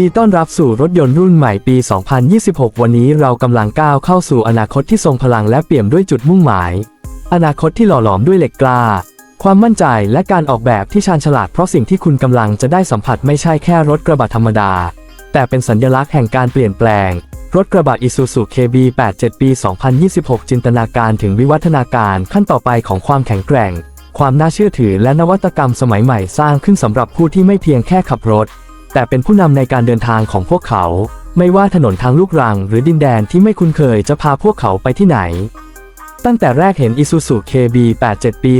ดีต้อนรับสู่รถยนต์รุ่นใหม่ปี 2026 วันนี้เรากำลังก้าวเข้าสู่อนาคตที่ทรงพลังและเปี่ยมด้วยจุดมุ่งหมาย อนาคตที่หล่อหลอมด้วยเหล็กกล้า ความมั่นใจและการออกแบบที่ชาญฉลาดเพราะสิ่งที่คุณกำลังจะได้สัมผัสไม่ใช่แค่รถกระบะธรรมดา แต่เป็นสัญลักษณ์แห่งการเปลี่ยนแปลง รถกระบะ Isuzu KB 87 ปี 2026 จินตนาการถึงวิวัฒนาการขั้นต่อไปของความแข็งแกร่ง ความน่าเชื่อถือและนวัตกรรมสมัยใหม่สร้างขึ้นสำหรับผู้ที่ไม่เพียงแค่ขับรถ แต่เป็นผู้นำในการเดินทางของพวกเขา ไม่ว่าถนนทางลูกรังหรือดินแดนที่ไม่คุ้นเคยจะพาพวกเขาไปที่ไหน ตั้งแต่แรกเห็น Isuzu KB 87 ปี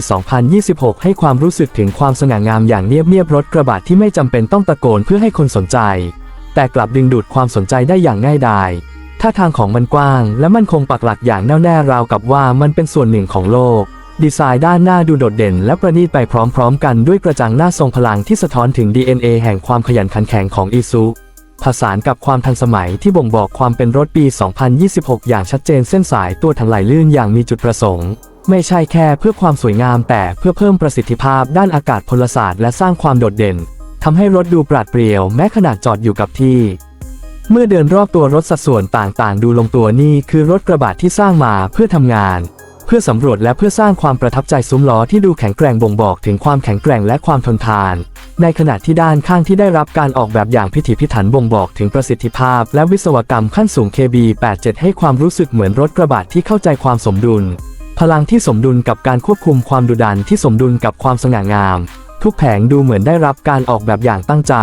2026 ให้ความรู้สึกถึงความสง่างามอย่างเนียบๆรถกระบะที่ไม่จำเป็นต้องตะโกนเพื่อให้คนสนใจ แต่กลับดึงดูดความสนใจได้อย่างง่ายดายท่าทางของมันกว้าง และมันคงปักหลักอย่างแน่วแน่ราวกับว่ามันเป็นส่วนหนึ่งของโลก ดีไซน์ด้านหน้าดูโดดเด่น และประณีตไปพร้อมๆ กันด้วยกระจังหน้าทรงพลังที่สะท้อนถึง DNA แห่งความขยันขันแข็งของอีซูผสานกับความทันสมัยที่บ่งบอกความเป็นรถปี 2026 อย่างชัดเจนเส้นสายตัวถังไหลลื่นอย่างมีจุดประสงค์ ไม่ใช่แค่เพื่อความสวยงามแต่เพื่อเพิ่มประสิทธิภาพด้านอากาศพลศาสตร์และสร้างความโดดเด่นทำให้รถดูปราดเปรียวแม้ขนาดจอดอยู่กับที่ เมื่อเดินรอบตัวรถสัดส่วนต่างๆ ดูลงตัวนี่คือรถกระบะที่สร้างมาเพื่อทำงาน เพื่อสำรวจและเพื่อสร้างความประทับใจซุ้มล้อที่ดูแข็งแกร่งบ่งบอกถึงความแข็งแกร่งและความทนทาน ในขณะที่ด้านข้างที่ได้รับการออกแบบอย่างพิถีพิถันบ่งบอกถึงประสิทธิภาพ และวิศวกรรมขั้นสูง KB87 ให้ความรู้สึกเหมือนรถกระบะที่เข้าใจความสมดุล พลังที่สมดุลกับการควบคุมความดุดันที่สมดุลกับความสง่างาม ทุกแผงดูเหมือนได้รับการออกแบบอย่างตั้งใจ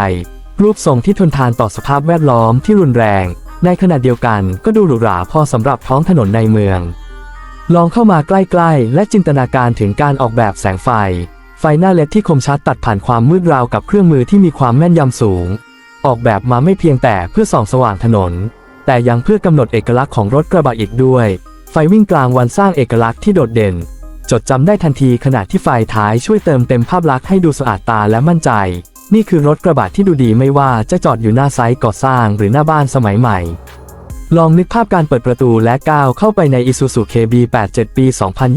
รูปทรงที่ทนทานต่อสภาพแวดล้อมที่รุนแรง ในขณะเดียวกันก็ดูหรูหราพอสำหรับท้องถนนในเมือง ลองเข้ามาใกล้ๆ และจินตนาการถึงการออกแบบแสงไฟ ไฟหน้าเลดที่คมชัดตัดผ่านความมืดราวกับเครื่องมือที่มีความแม่นยำสูง ออกแบบมาไม่เพียงแต่เพื่อส่องสว่างถนน แต่ยังเพื่อกำหนดเอกลักษณ์ของรถกระบะอีกด้วย ไฟวิ่งกลางวันสร้างเอกลักษณ์ที่โดดเด่น จดจำได้ทันทีขณะที่ไฟท้ายช่วยเติมเต็มภาพลักษณ์ให้ดูสะอาดตาและมั่นใจ นี่คือรถกระบะที่ดูดีไม่ว่าจะจอดอยู่หน้าไซต์ก่อสร้างหรือหน้าบ้านสมัยใหม่ ลองนึกภาพการเปิดประตูและก้าวเข้าไปใน Isuzu KB87 ปี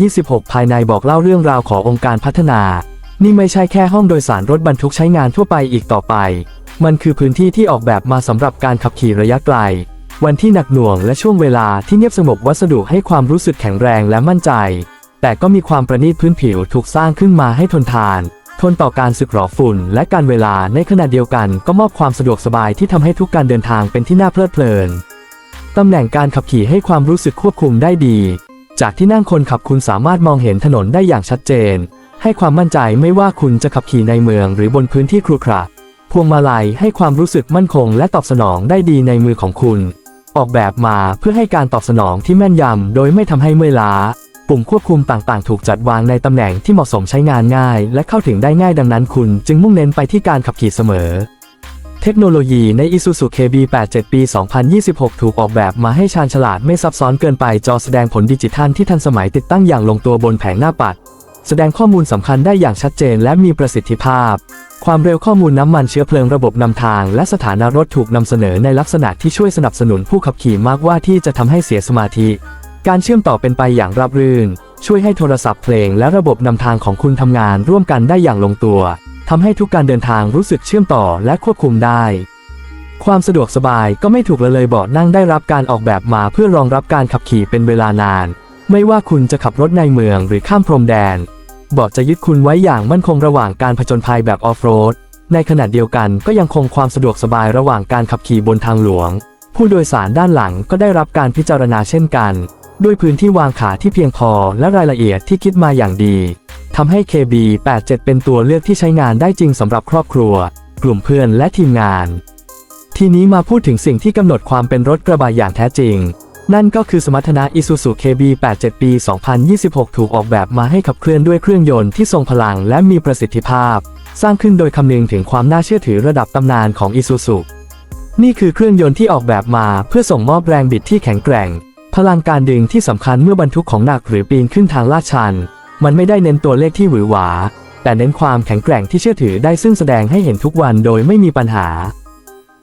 2026 ภายในบอกเล่าเรื่องราวขององค์การพัฒนา นี่ไม่ใช่แค่ห้องโดยสารรถบรรทุกใช้งานทั่วไปอีกต่อไป มันคือพื้นที่ที่ออกแบบมาสำหรับการขับขี่ระยะไกล วันที่หนักหน่วงและช่วงเวลาที่เงียบสงบวัสดุให้ความรู้สึกแข็งแรงและมั่นใจ แต่ก็มีความประณีตพื้นผิวถูกสร้างขึ้นมาให้ทนทาน ทนต่อการสึกหรอฝุ่น และการเวลาในขณะเดียวกันก็มอบความสะดวกสบายที่ทำให้ทุกการเดินทางเป็นที่น่าเพลิดเพลิน ตำแหน่งการขับขี่ให้ความรู้สึกควบคุมได้ดี จากที่นั่งคนขับคุณสามารถมองเห็นถนนได้อย่างชัดเจน ให้ความมั่นใจไม่ว่าคุณจะขับขี่ในเมืองหรือบนพื้นที่ครุขระพวงมาลัยให้ความรู้สึกมั่นคงและตอบสนองได้ดีในมือของคุณ ออกแบบมาเพื่อให้การตอบสนองที่แม่นยำโดยไม่ทำให้เมื่อยล้า ปุ่มควบคุมต่างๆ ถูกจัดวางในตำแหน่งที่เหมาะสมใช้งานง่าย และเข้าถึงได้ง่ายดังนั้นคุณจึงมุ่งเน้นไปที่การขับขี่เสมอ เทคโนโลยีใน Isuzu KB87 ปี 2026 ถูกออกแบบมาให้ชาญฉลาดไม่ซับซ้อนเกินไปจอแสดงผลดิจิทัลที่ทันสมัยติดตั้งอย่างลงตัวบนแผงหน้าปัด แสดงข้อมูลสำคัญได้อย่างชัดเจนและมีประสิทธิภาพ ความเร็วข้อมูลน้ำมันเชื้อเพลิงระบบนำทาง และสถานะรถถูกนำเสนอในลักษณะที่ช่วยสนับสนุนผู้ขับขี่มากว่าที่จะทำให้เสียสมาธิ การเชื่อมต่อเป็นไปอย่างราบรื่น ช่วยให้โทรศัพท์เพลงและระบบนำทางของคุณทำงานร่วมกันได้อย่างลงตัว ทำให้ทุกการเดินทางรู้สึกเชื่อมต่อและควบคุมได้ ความสะดวกสบายก็ไม่ถูกละเลยเบาะนั่งได้รับการออกแบบมาเพื่อรองรับการขับขี่เป็นเวลานาน ไม่ว่าคุณจะขับรถในเมืองหรือข้ามพรมแดนเบาะจะยึดคุณไว้อย่างมั่นคงระหว่างการผจญภัยแบบออฟโรด ในขณะเดียวกันก็ยังคงความสะดวกสบายระหว่างการขับขี่บนทางหลวง ผู้โดยสารด้านหลังก็ได้รับการพิจารณาเช่นกัน ด้วยพื้นที่วางขาที่เพียงพอและรายละเอียดที่คิดมาอย่างดี ทำให้ KB87 เป็นตัวเลือกที่ใช้งานได้จริงสำหรับครอบครัว กลุ่มเพื่อนและทีมงาน ทีนี้มาพูดถึงสิ่งที่กำหนดความเป็นรถกระบะอย่างแท้จริง นั่นก็คือสมรรถนะ Isuzu KB87 ปี 2026 ถูกออกแบบมาให้ขับเคลื่อนด้วยเครื่องยนต์ที่ทรงพลังและมีประสิทธิภาพ สร้างขึ้นโดยคำนึงถึงความน่าเชื่อถือระดับตำนานของ Isuzu นี่คือเครื่องยนต์ที่ออกแบบมาเพื่อส่งมอบแรงบิดที่แข็งแกร่ง พลังการดึงที่สำคัญเมื่อบรรทุกของหนักหรือปีนขึ้นทางลาดชัน มันไม่ได้เน้นตัวเลขที่หวือหวา แต่เน้นความแข็งแกร่งที่เชื่อถือได้ซึ่งแสดงให้เห็นทุกวันโดยไม่มีปัญหา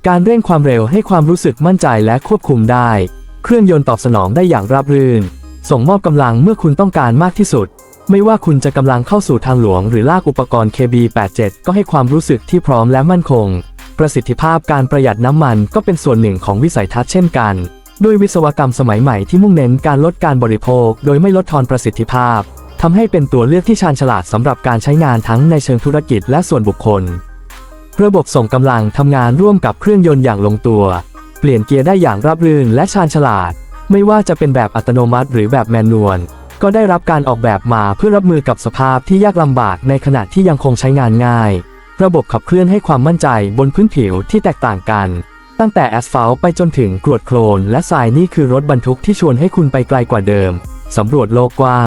การเร่งความเร็วให้ความรู้สึกมั่นใจและควบคุมได้ เครื่องยนต์ตอบสนองได้อย่างราบรื่น ส่งมอบกำลังเมื่อคุณต้องการมากที่สุด ไม่ว่าคุณจะกำลังเข้าสู่ทางหลวงหรือลากอุปกรณ์ KB87 ก็ให้ความรู้สึกที่พร้อมและมั่นคง ประสิทธิภาพการประหยัดน้ำมันก็เป็นส่วนหนึ่งของวิสัยทัศน์เช่นกันด้วยวิศวกรรมสมัยใหม่ที่มุ่งเน้นการลดการบริโภค โดยไม่ลดทอนประสิทธิภาพ ทำให้เป็นตัวเลือกที่ชาญฉลาดสำหรับการใช้งานทั้งในเชิงธุรกิจและส่วนบุคคล ระบบส่งกำลังทำงานร่วมกับเครื่องยนต์อย่างลงตัว เปลี่ยนเกียร์ได้อย่างราบรื่นและชาญฉลาด ไม่ว่าจะเป็นแบบอัตโนมัติหรือแบบแมนนวลก็ได้รับการออกแบบมาเพื่อรับมือกับสภาพที่ยากลำบากในขณะที่ยังคงใช้งานง่าย ระบบขับเคลื่อนให้ความมั่นใจบนพื้นผิวที่แตกต่างกัน ตั้งแต่แอสฟัลต์ไปจนถึงกรวดโคลนและทรายนี่คือรถบรรทุกที่ชวนให้คุณไปไกลกว่าเดิม สำรวจโลกกว้าง